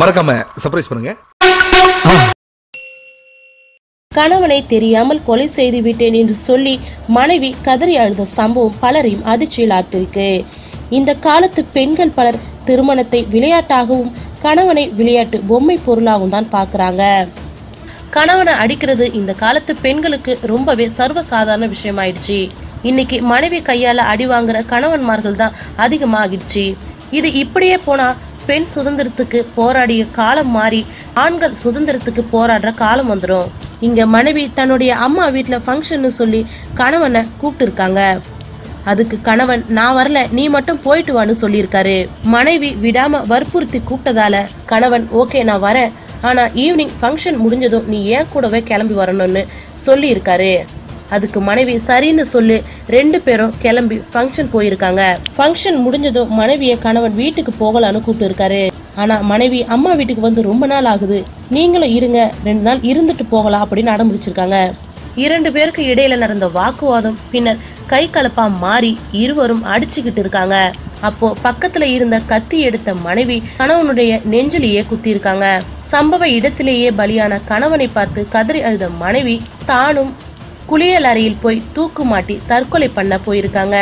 மறக்காம சர்ப்ரைஸ் பண்ணுங்க. கணவனை தெரியாமல் கொலை செய்து விட்டேன் என்று சொல்லி மனைவி கதறி அழுத சம்பவம் பலரையும் அதிர்ச்சியில் ஆழ்த்திருக்கு இந்த காலத்து பெண்கள் பலர் திருமணத்தை விளையாட்டாகவும் கணவனை விளையாட்டு பொம்மை பொருளாகவும் தான் பார்க்குறாங்க. கணவனை அடிக்கிறது இந்த காலத்து பெண்களுக்கு ரொம்பவே சர்வசாதாரண விஷயமாயிடுச்சு. இன்னைக்கு மனைவி கையால அடி வாங்குற கணவன்மார்கள் தான் அதிகமாகிடுச்சு. இது இப்படியே போனா பெண் சுதந்திரத்துக்கு போராடிய காலம் மாறி ஆண்கள் சுதந்திரத்துக்கு போராடுற காலம் வந்துடும் இங்க மனைவி தன்னுடைய அம்மா வீட்டில் ஃபங்க்ஷன்னு சொல்லி கணவனை கூப்பிட்டு இருக்காங்க அதுக்கு கணவன் நான் வரல நீ மட்டும் போயிட்டு வான்னு சொல்லியிருக்காரு. மனைவி விடாம வற்புறுத்தி கூப்பிட்டதால கணவன் ஓகே நான் வரேன். ஆனா ஈவினிங் ஃபங்க்ஷன் முடிஞ்சதும் நீ ஏன் கூடவே கிளம்பி வரணும்னு சொல்லியிருக்காரு. அதுக்கு மனைவி சரின்னு சொல்லி ரெண்டு பேரும் கிளம்பி ஃபங்க்ஷன் போயிருக்காங்க. ஃபங்க்ஷன் முடிஞ்சதும் மனைவியை கணவன் வீட்டுக்கு போகலான்னு கூப்பிட்டு இருக்காரு ஆனால் மனைவி அம்மா வீட்டுக்கு வந்து ரொம்ப நாள் ஆகுது. நீங்களும் இருங்க ரெண்டு நாள் இருந்துட்டு போகலாம் அப்படின்னு அடம் பிடிச்சிருக்காங்க இரண்டு பேருக்கு இடையில நடந்த வாக்குவாதம் பின்னர் கை கலப்பா மாறி இருவரும் அடிச்சுக்கிட்டு இருக்காங்க. அப்போ பக்கத்துல இருந்த கத்தி எடுத்த மனைவி கணவனுடைய நெஞ்சிலேயே குத்தி இருக்காங்க சம்பவ இடத்திலேயே பலியான கணவனை பார்த்து கதறி அழுத மனைவி தானும் குளியல் அறையில் போய் தூக்கு மாட்டி தற்கொலை பண்ண போயிருக்காங்க.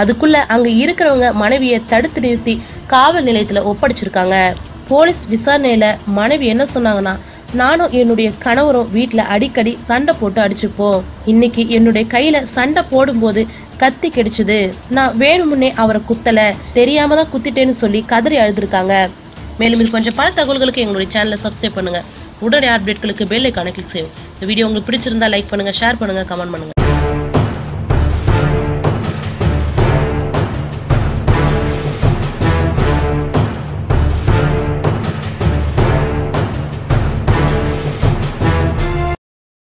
அதுக்குள்ள அங்க இருக்கிறவங்க மனைவியை தடுத்து நிறுத்தி காவல் நிலையத்துல ஒப்படைச்சிருக்காங்க. போலீஸ் விசாரணையில மனைவி என்ன சொன்னாங்கன்னா நானும் என்னுடைய கணவரும் வீட்டில் அடிக்கடி சண்டை போட்டு அடிச்சுப்போம். இன்னைக்கு என்னுடைய கையில சண்டை போடும்போது கத்தி கிடைச்சது. நான் வேணுமுன்னே அவரை குத்தல. தெரியாம தான் குத்திட்டேன்னு சொல்லி கதறி அழுதுருக்காங்க. மேலும் இது கொஞ்சம் பல தகவல்களுக்கு எங்களுடைய சேனலை சப்ஸ்கிரைப் பண்ணுங்க. உடனே அப்டேட்களுக்கு பெல் ஐக்கானை கிளிக் செய்யும் இந்த வீடியோ உங்களுக்கு பிடிச்சிருந்தா லைக் பண்ணுங்கள் ஷேர் பண்ணுங்க கமெண்ட் பண்ணுங்க.